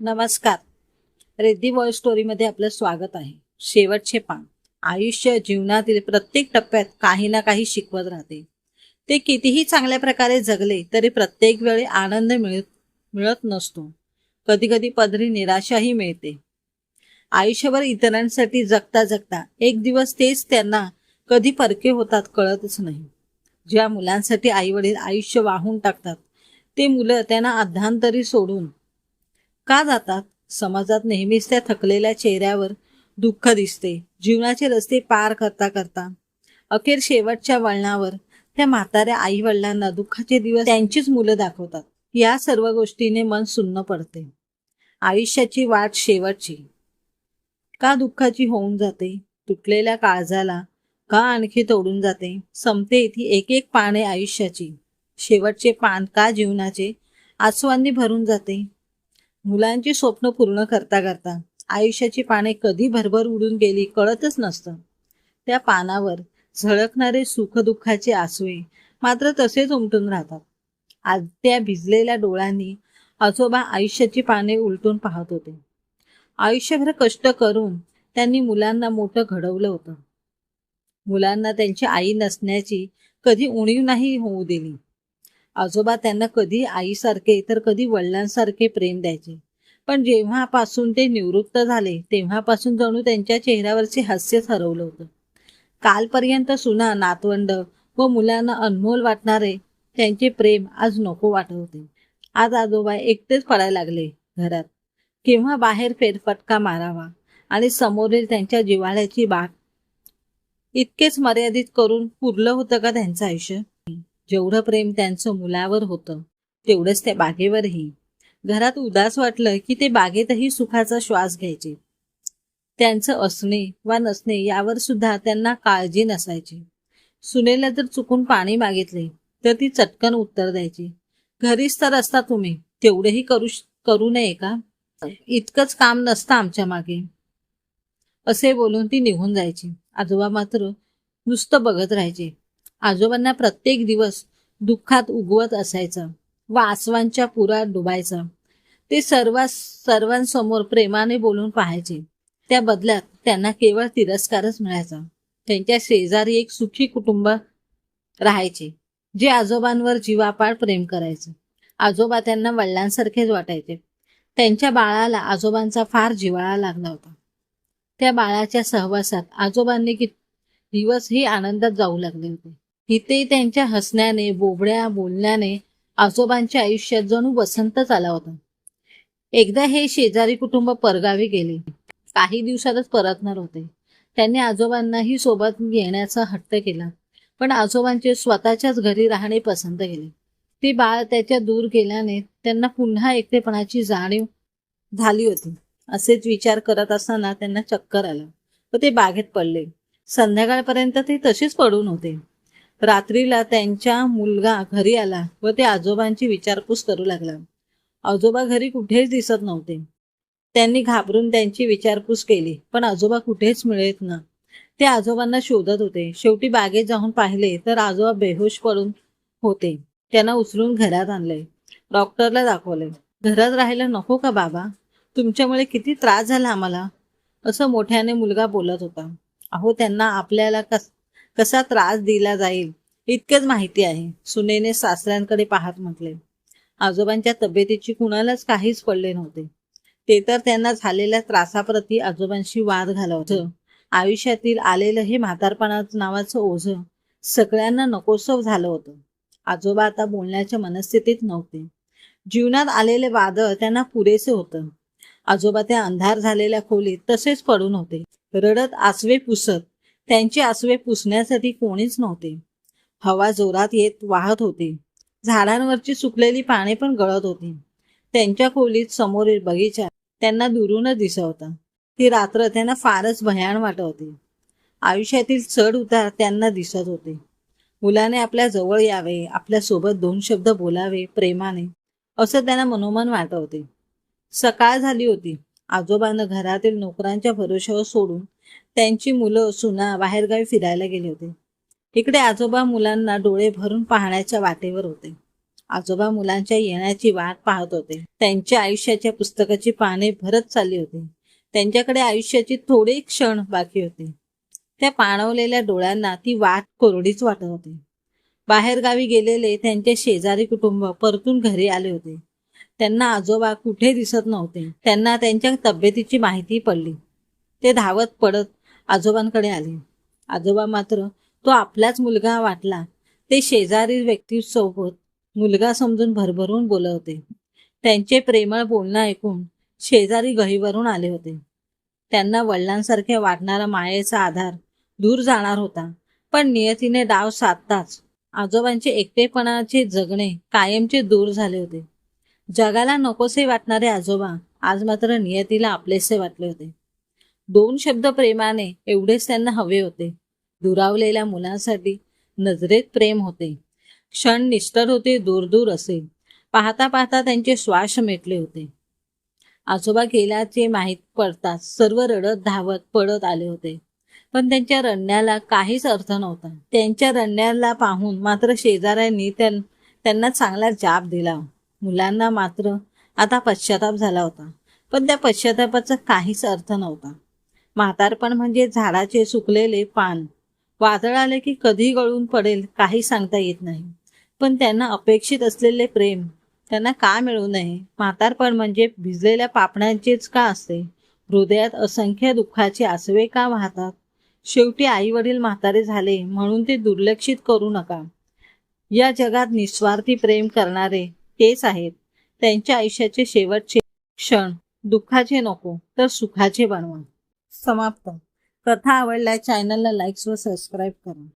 नमस्कार. रेद्दी वर्ल्ड स्टोरीमध्ये आपलं स्वागत आहे. शेवटचे पान. आयुष्य जीवनातील प्रत्येक टप्प्यात काही ना काही शिकवत राहते. ते कितीही चांगल्या प्रकारे जगले तरी प्रत्येक वेळी आनंद मिळत मिळत नसतो. कधी कधी पदरी निराशाही मिळते. आयुष्यभर इतरांसाठी जगता जगता एक दिवस तेच त्यांना कधी परके होतात कळतच नाही. ज्या मुलांसाठी आईवडील आयुष्य वाहून टाकतात ते मुलं त्यांना अध्यांतरी सोडून का जातात? समाजात नेहमीच त्या थकलेल्या चेहऱ्यावर दुःख दिसते. जीवनाचे रस्ते पार करता करता. अखेर शेवटच्या वळणावर त्या म्हाताऱ्या आई वडिलांना दुःखाचे दिवस त्यांचीच मुलं दाखवतात. या सर्व गोष्टीने मन सुन्न पडते. आयुष्याची वाट शेवटची. का दुःखाची होऊन जाते? तुटलेल्या काळजाला का आणखी तोडून जाते? संपते ती एक एक पाने आयुष्याची. शेवटचे पान का जीवनाचे? आसवांनी भरून जाते. मुलांची स्वप्न पूर्ण करता करता आयुष्याची पाने कधी भरभर उडून गेली कळतच नसतं. त्या पानावर झळकणारे सुखदुःखाचे आसवे मात्र तसेच उमटून राहतात. आज त्या भिजलेल्या डोळ्यांनी आजोबा आयुष्याची पाने उलटून पाहत होते. आयुष्यभर कष्ट करून त्यांनी मुलांना मोठं घडवलं होतं. मुलांना त्यांची आई नसण्याची कधी उणीव नाही होऊ दिली. आजोबा त्यांना कधी आईसारखे तर कधी वडिलांसारखे प्रेम द्यायचे. पण जेव्हापासून ते निवृत्त झाले तेव्हापासून जणू त्यांच्या चेहऱ्यावरचे हास्यच हरवलं होतं. कालपर्यंत सुना नातवंड व मुलांना अनमोल वाटणारे त्यांचे प्रेम आज नको वाटत होते. आज आजोबा एकटेच पडायला लागले घरात. केव्हा बाहेर फेरफटका मारावा आणि समोरील त्यांच्या जिव्हाळ्याची बाग इतकेच मर्यादित करून पुरलं होतं का त्यांचं आयुष्य? जेवढं प्रेम त्यांचं मुलावर होतं तेवढंच त्या बागेवरही. घरात उदास वाटलं की ते बागेतही सुखाचा श्वास घ्यायचे. त्यांचं असणे वा नसणे यावर सुद्धा त्यांना काळजी नसायची. सुनेला जर चुकून पाणी मागितले तर ती चटकन उत्तर द्यायची. घरीच तर असता तुम्ही तेवढेही करू करू नये का? इतकंच काम नसतं आमच्या मागे. असे बोलून ती निघून जायची. आजोबा मात्र नुसतं बघत राहायचे. आजोबांना प्रत्येक दिवस दुःखात उगवत असायचं व आसवांच्या पुरात डुबायचं. ते सर्व सर्वांसमोर प्रेमाने बोलून पाहायचे. त्या बदल्यात त्यांना केवळ तिरस्कारच मिळायचा. त्यांच्या शेजारी एक सुखी कुटुंब राहायचे जे आजोबांवर जीवापाड प्रेम करायचे. आजोबा त्यांना वडिलांसारखेच वाटायचे. त्यांच्या बाळाला आजोबांचा फार जिवाळा लागला होता. त्या बाळाच्या सहवासात आजोबांनी कि दिवसही आनंदात जाऊ लागले होते. इथे त्यांच्या हसण्याने बोबड्या बोलण्याने आजोबांच्या आयुष्यात जणू वसंतच आला होता. एकदा हे शेजारी कुटुंब परगावी गेले. काही दिवसातच परतणार होते. त्यांनी आजोबांनाही सोबत घेण्याचा हट्ट केला. पण आजोबांचे स्वतःच्याच घरी राहणे पसंत केले. ते बाळ त्याच्या दूर गेल्याने त्यांना पुन्हा एकटेपणाची जाणीव झाली होती. असेच विचार करत असताना त्यांना चक्कर आलं व ते बागेत पडले. संध्याकाळपर्यंत ते तसेच पडून होते. रात्रीला त्यांच्या मुलगा घरी आला व ते आजोबांची विचारपूस करू लागला. आजोबा घरी कुठेच दिसत नव्हते. त्यांनी घाबरून त्यांची विचारपूस केली पण आजोबा कुठेच मिळत ना. ते आजोबांना शोधत होते. शेवटी बागेत जाऊन पाहिले तर आजोबा बेहोश पडून होते. त्यांना उचलून घरात आणले. डॉक्टरला दाखवले घरात राहायला नको का बाबा? तुमच्यामुळे किती त्रास झाला आम्हाला. असं मोठ्याने मुलगा बोलत होता. अहो त्यांना आपल्याला कस कसा त्रास दिला जाईल इतकंच माहिती आहे सुनेने सासऱ्यांकडे पाहत म्हटले. आजोबांच्या तब्येतीची कुणालाच काहीच पडले नव्हते. ते तर त्यांना झालेल्या त्रासाप्रती आजोबांशी वाद घालवत. आयुष्यातील आलेलं हे म्हातारपणाचं नावाचं ओझं सगळ्यांना नकोसव झालं होतं. आजोबा आता बोलण्याच्या मनस्थितीत नव्हते. जीवनात आलेले वादळ त्यांना पुरेसे होतं. आजोबा त्या अंधार झालेल्या खोलीत तसेच पडून होते. रडत आसवे पुसत त्यांचे आसवे पुसण्यासाठी कोणीच नव्हते. हवा जोरात येत वाहत होती. झाडांवरची सुकलेली पाने पण गळत होती. त्यांच्या खोलीत समोरील बगीचा त्यांना दुरूनच दिसत होता. ती रात्र त्यांना फारच भयान वाटत होती. आयुष्यातील चढ उतार त्यांना दिसत होते. मुलाने आपल्या जवळ यावे आपल्यासोबत दोन शब्द बोलावे प्रेमाने असं त्यांना मनोमन वाटत होते. सकाळ झाली होती. आजोबानं घरातील नोकरांच्या भरोश्यावर सोडून त्यांची मुलं सुना बाहेरगावी फिरायला गेले होते. इकडे आजोबा मुलांना डोळे भरून पाहण्याच्या वाटेवर होते. आजोबा मुलांच्या येण्याची वाट पाहत होते. त्यांच्या आयुष्याच्या पुस्तकाची पाने भरत चालली होती. त्यांच्याकडे आयुष्याची थोडे क्षण बाकी होते. त्या पाणवलेल्या डोळ्यांना ती वाट कोरडीच वाटत होती. बाहेरगावी गेलेले त्यांचे शेजारी कुटुंब परतून घरी आले होते. त्यांना आजोबा कुठे दिसत नव्हते. त्यांना त्यांच्या तब्येतीची माहिती पडली. ते धावत पडत आजोबांकडे आले. आजोबा मात्र तो आपलाच मुलगा वाटला. ते शेजारी व्यक्तीसोबत मुलगा समजून भरभरून बोलत होते. त्यांचे प्रेमळ बोलणं ऐकून शेजारी गहीवरून आले होते. त्यांना वडिलांसारखे वाटणारा मायेचा आधार दूर जाणार होता पण नियतीने डाव साधताच आजोबांचे एकटेपणाचे जगणे कायमचे दूर झाले होते. जगाला नकोसे वाटणारे आजोबा आज मात्र नियतीला आपलेसे वाटले होते. दोन शब्द प्रेमाने एवढेच त्यांना हवे होते. दुरावलेल्या मुलांसाठी नजरेत प्रेम होते. क्षण निष्ठर होते दूर दूर असे. पाहता पाहता त्यांचे श्वास मेटले होते. आजोबा गेल्याचे माहीत पडताच सर्व रडत धावत पडत आले होते. पण त्यांच्या रडण्याला काहीच अर्थ नव्हता. त्यांच्या रडण्याला पाहून मात्र शेजाऱ्यांनी त्यां- त्यांना चांगला जाब दिला. मुलांना मात्र आता पश्चाताप झाला होता. पण त्या पश्चातापाचा काहीच अर्थ नव्हता. म्हातारपण म्हणजे झाडाचे सुकलेले पान. वादळ आले की कधी गळून पडेल काही सांगता येत नाही. पण त्यांना अपेक्षित असलेले प्रेम त्यांना का मिळू नये? म्हातारपण म्हणजे भिजलेल्या पापण्यांचेच का असते? हृदयात असंख्य दुःखाचे आसवे का वाहतात? शेवटी आई वडील म्हातारे झाले म्हणून ते दुर्लक्षित करू नका. या जगात निस्वार्थी प्रेम करणारे तेच आहेत. त्यांच्या आयुष्याचे शेवटचे क्षण दुःखाचे नको तर सुखाचे बनवा. समाप्त कथा आवडल्या चॅनलला लाईक्स व सबस्क्राईब करा.